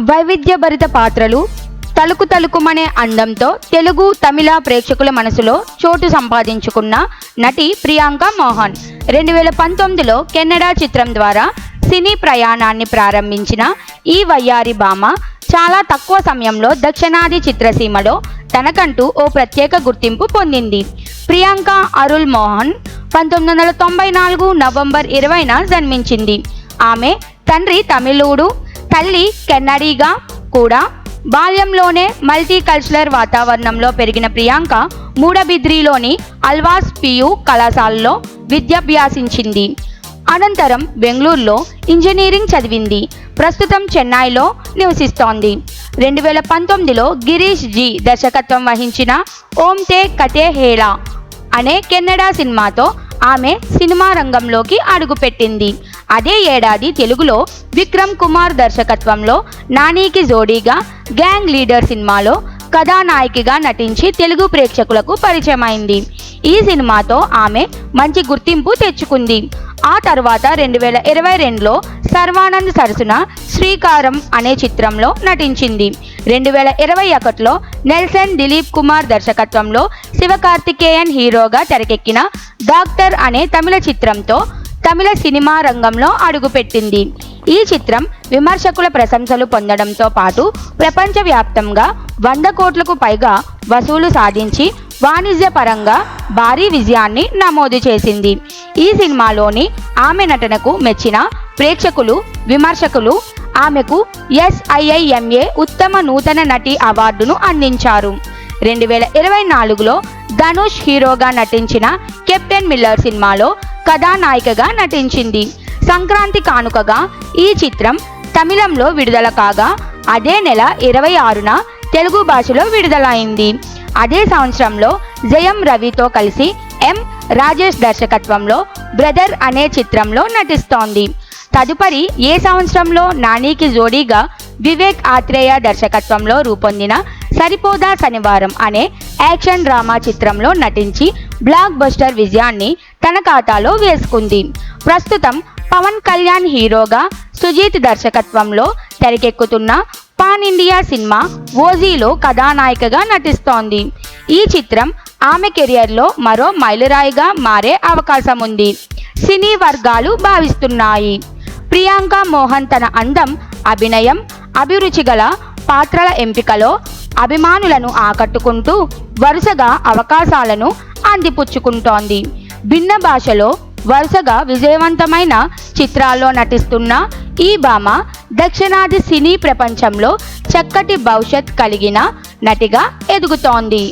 వైవిధ్యభరిత పాత్రలు తలుకు తలుకుమనే అందంతో తెలుగు తమిళ ప్రేక్షకుల మనసులో చోటు సంపాదించుకున్న నటి ప్రియాంక మోహన్. రెండు వేల పంతొమ్మిదిలో కెనడా చిత్రం ద్వారా సినీ ప్రయాణాన్ని ప్రారంభించిన ఈ వయ్యారి భామ చాలా తక్కువ సమయంలో దక్షిణాది చిత్రసీమలో తనకంటూ ఓ ప్రత్యేక గుర్తింపు పొందింది. ప్రియాంక అరుల్ మోహన్ పంతొమ్మిది వందల తొంభై నాలుగు నవంబర్ ఇరవైన జన్మించింది. ఆమె తండ్రి తమిళుడు తల్లి కెన్నడీగా కూడా బాల్యంలోనే మల్టీ కల్చరల్ వాతావరణంలో పెరిగిన ప్రియాంక మూడబిద్రిలోని అల్వాస్ పియు కళాశాలలో విద్యాభ్యాసించింది. అనంతరం బెంగళూరులో ఇంజనీరింగ్ చదివింది. ప్రస్తుతం చెన్నైలో నివసిస్తోంది. రెండు వేల పంతొమ్మిదిలో గిరీష్ జీ దర్శకత్వం వహించిన ఓం తే కతే హేలా అనే కెన్నడా సినిమాతో ఆమె సినిమా రంగంలోకి అడుగుపెట్టింది. అదే ఏడాది తెలుగులో విక్రమ్ కుమార్ దర్శకత్వంలో నానికి జోడీగా గ్యాంగ్ లీడర్ సినిమాలో కథానాయికగా నటించి తెలుగు ప్రేక్షకులకు పరిచయమైంది. ఈ సినిమాతో ఆమె మంచి గుర్తింపు తెచ్చుకుంది. ఆ తర్వాత రెండు వేల ఇరవై రెండులో సర్వానంద్ సరసున శ్రీకారం అనే చిత్రంలో నటించింది. రెండు వేల ఇరవై ఒకటిలో నెల్సన్ దిలీప్ కుమార్ దర్శకత్వంలో శివకార్తికేయన్ హీరోగా తెరకెక్కిన డాక్టర్ అనే తమిళ చిత్రంతో తమిళ సినిమా రంగంలో అడుగుపెట్టింది. ఈ చిత్రం విమర్శకుల ప్రశంసలు పొందడంతో పాటు ప్రపంచవ్యాప్తంగా వంద కోట్లకు పైగా వసూలు సాధించి వాణిజ్యపరంగా భారీ విజయాన్ని నమోదు చేసింది. ఈ సినిమాలోని ఆమె నటనకు మెచ్చిన ప్రేక్షకులు విమర్శకులు ఆమెకు ఎస్ఐఐఎంఏ ఉత్తమ నూతన నటి అవార్డును అందించారు. రెండు వేల ఇరవై నాలుగులో ధనుష్ హీరోగా నటించిన కెప్టెన్ మిల్లర్ సినిమాలో కథానాయికగా నటించింది. సంక్రాంతి కానుకగా ఈ చిత్రం తమిళంలో విడుదల కాగా అదే నెల ఇరవై ఆరున తెలుగు భాషలో విడుదలైంది. అదే సంవత్సరంలో జయం రవితో కలిసి ఎం. రాజేష్ దర్శకత్వంలో బ్రదర్ అనే చిత్రంలో నటిస్తోంది. తదుపరి ఏ సంవత్సరంలో నానికి జోడీగా వివేక్ ఆత్రేయ దర్శకత్వంలో రూపొందిన సరిపోదా శనివారం అనే యాక్షన్ డ్రామా చిత్రంలో నటించి బ్లాక్ బస్టర్ విజయాన్ని తన ఖాతాలో వేసుకుంది. ప్రస్తుతం పవన్ కళ్యాణ్ హీరోగా సుజీత్ దర్శకత్వంలో తెరకెక్కుతున్న పాన్ ఇండియా సినిమా ఓజీలో కథానాయికగా నటిస్తోంది. ఈ చిత్రం ఆమె కెరియర్లో మరో మైలురాయిగా మారే అవకాశం ఉంది సినీ వర్గాలు భావిస్తున్నాయి. ప్రియాంక మోహన్ తన అందం అభినయం అభిరుచి గల పాత్రల ఎంపికలో అభిమానులను ఆకట్టుకుంటూ వరుసగా అవకాశాలను అందిపుచ్చుకుంటోంది. భిన్న భాషలో వరుసగా విజయవంతమైన చిత్రాల్లో నటిస్తున్న ఈ భామ దక్షిణాది సినీ ప్రపంచంలో చక్కటి భవిష్యత్ కలిగిన నటిగా ఎదుగుతోంది.